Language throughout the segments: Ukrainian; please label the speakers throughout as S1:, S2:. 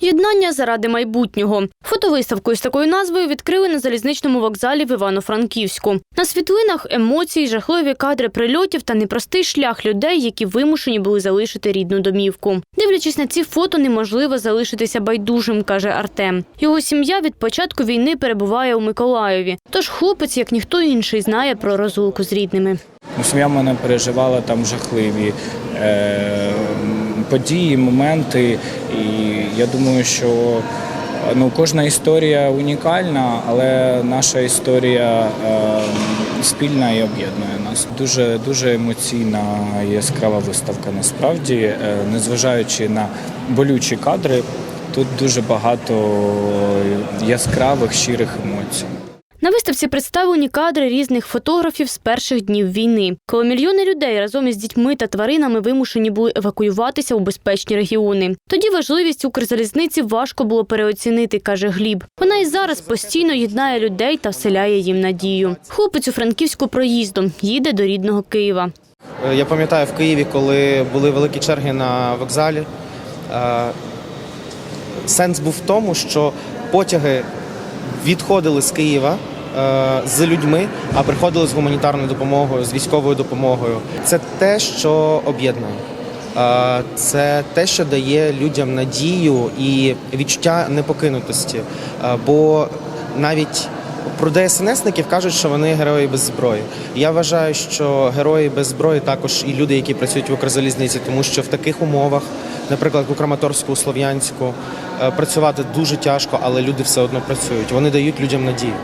S1: Єднання заради майбутнього. Фотовиставку із такою назвою відкрили на залізничному вокзалі в Івано-Франківську. На світлинах емоції, жахливі кадри прильотів та непростий шлях людей, які вимушені були залишити рідну домівку. Дивлячись на ці фото, неможливо залишитися байдужим, каже Артем. Його сім'я від початку війни перебуває у Миколаєві. Тож хлопець, як ніхто інший, знає про розлуку з рідними.
S2: Ну, Сім'я мене переживала там жахливі е, події, моменти. І я думаю, що ну, кожна історія унікальна, але наша історія е, спільна і об'єднує нас. Дуже дуже емоційна яскрава виставка. Насправді, е, незважаючи на болючі кадри, тут дуже багато яскравих щирих емоцій.
S1: На виставці представлені кадри різних фотографів з перших днів війни, коли мільйони людей разом із дітьми та тваринами вимушені були евакуюватися у безпечні регіони. Тоді важливість Укрзалізниці важко було переоцінити, каже Гліб. Вона і зараз постійно єднає людей та вселяє їм надію. Хлопець у Франківську проїздом їде до рідного Києва.
S3: Е, Я пам'ятаю в Києві, коли були великі черги на вокзалі. е, Сенс був в тому, що потяги відходили з Києва з людьми, а приходили з гуманітарною допомогою, з військовою допомогою. Це те, що об'єднує. Е, Це те, що дає людям надію і відчуття непокинутості. Е, Бо навіть про ДСНСників кажуть, що вони герої без зброї. Я вважаю, що герої без зброї також і люди, які працюють в Укрзалізниці, тому що в таких умовах, наприклад, у Краматорську, у Слов'янську, е, працювати дуже тяжко, але люди все одно працюють. Вони дають людям надію.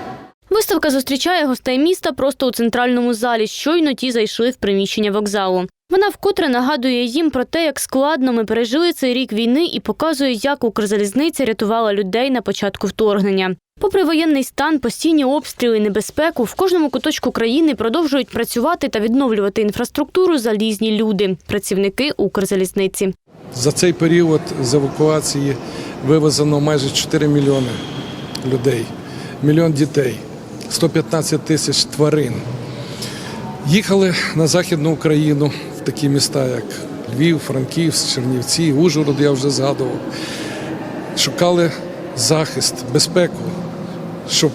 S1: Виставка зустрічає гостей міста просто у центральному залі. Щойно ті зайшли в приміщення вокзалу. Вона вкотре нагадує їм про те, як складно ми пережили цей рік війни і показує, як Укрзалізниця рятувала людей на початку вторгнення. Попри воєнний стан, постійні обстріли, небезпеку, в кожному куточку країни продовжують працювати та відновлювати інфраструктуру залізні люди, працівники Укрзалізниці.
S4: За цей період з евакуації вивезено майже 4 мільйони людей, мільйон дітей, 115 тисяч тварин. Їхали на Західну Україну в такі міста, як Львів, Франківськ, Чернівці, Ужгород, я вже згадував. Шукали захист, безпеку, щоб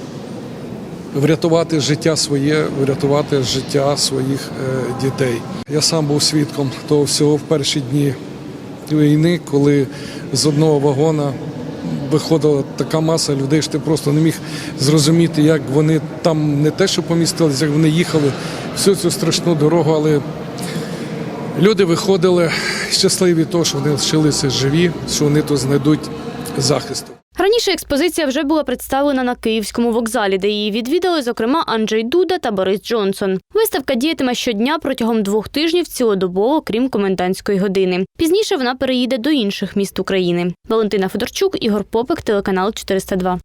S4: врятувати життя своє, врятувати життя своїх е, дітей. Я сам був свідком того всього в перші дні війни, коли з одного вагона виходила така маса людей, що ти просто не міг зрозуміти, як вони там не те, що помістилися, як вони їхали всю цю страшну дорогу, але люди виходили щасливі того, що вони лишилися живі, що вони тут знайдуть захисту.
S1: Раніше експозиція вже була представлена на київському вокзалі, де її відвідали, зокрема, Анджей Дуда та Борис Джонсон. Виставка діятиме щодня протягом двох тижнів цілодобово, крім комендантської години. Пізніше вона переїде до інших міст України. Валентина Федорчук, Ігор Попик, телеканал 402.